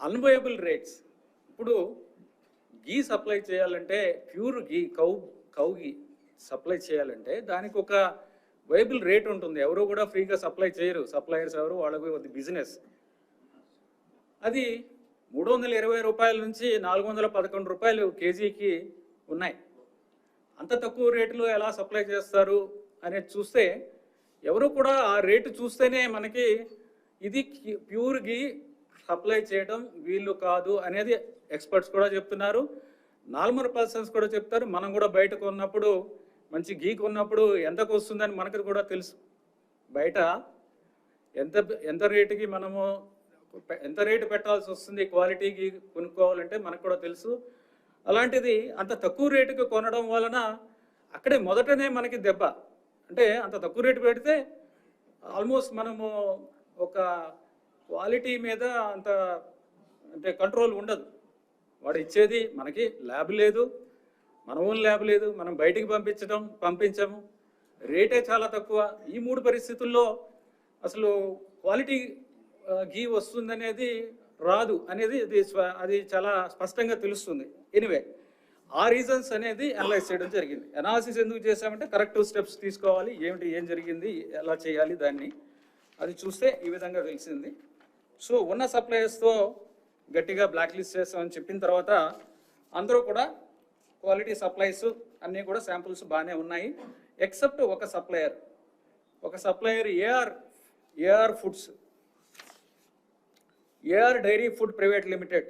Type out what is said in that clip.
Unviable rates. ఇప్పుడు గీ supply చేయాలంటే pure ghee cow cow ghee supply చేయాలంటే దానికి ఒక వైబుల్ రేట్ ఉంటుంది. ఎవరు కూడా ఫ్రీగా సప్లై చేయరు. సప్లయర్స్ ఎవరు వాళ్ళకి బిజినెస్. అది మూడు వందల ఇరవై రూపాయల నుంచి నాలుగు వందల పదకొండు రూపాయలు కేజీకి ఉన్నాయి. అంత తక్కువ రేటులో ఎలా సప్లై చేస్తారు అనేది చూస్తే ఎవరు కూడా ఆ రేటు చూస్తేనే మనకి ఇది ప్యూర్ గీ సప్లై చేయడం వీళ్ళు కాదు అనేది ఎక్స్పర్ట్స్ కూడా చెప్తున్నారు. నార్మల్ పర్సన్స్ కూడా చెప్తారు మనం కూడా బయట కొన్నప్పుడు మంచి గీ కొన్నప్పుడు ఎంతకు వస్తుందని మనకు కూడా తెలుసు. బయట ఎంత ఎంత రేటుకి మనము ఎంత రేటు పెట్టాల్సి వస్తుంది క్వాలిటీకి కొనుక్కోవాలంటే మనకు కూడా తెలుసు. అలాంటిది అంత తక్కువ రేటుకి కొనడం వలన అక్కడే మొదటనే మనకి దెబ్బ. అంటే అంత తక్కువ రేటు పెడితే ఆల్మోస్ట్ మనము ఒక క్వాలిటీ మీద అంత అంటే కంట్రోల్ ఉండదు. వాడు ఇచ్చేది మనకి ల్యాబ్ లేదు మన ఓన్ ల్యాబ్ లేదు మనం బయటికి పంపించడం పంపించము. రేటే చాలా తక్కువ. ఈ మూడు పరిస్థితుల్లో అసలు క్వాలిటీ గీ వస్తుందనేది రాదు అనేది అది అది చాలా స్పష్టంగా తెలుస్తుంది. ఎనివే ఆ రీజన్స్ అనేది అనలైజ్ చేయడం జరిగింది. అనాలిసిస్ ఎందుకు చేశామంటే కరెక్టివ్ స్టెప్స్ తీసుకోవాలి. ఏమిటి ఏం జరిగింది ఎలా చేయాలి దాన్ని అది చూస్తే ఈ విధంగా తెలిసింది. సో ఉన్న సప్లయర్స్తో గట్టిగా బ్లాక్ లిస్ట్ చేస్తామని చెప్పిన తర్వాత అందరూ కూడా క్వాలిటీ సప్లైస్ అన్నీ కూడా శాంపుల్స్ బాగానే ఉన్నాయి. ఎక్సెప్ట్ ఒక సప్లయర్ ఒక supplier AR AR foods AR dairy food private limited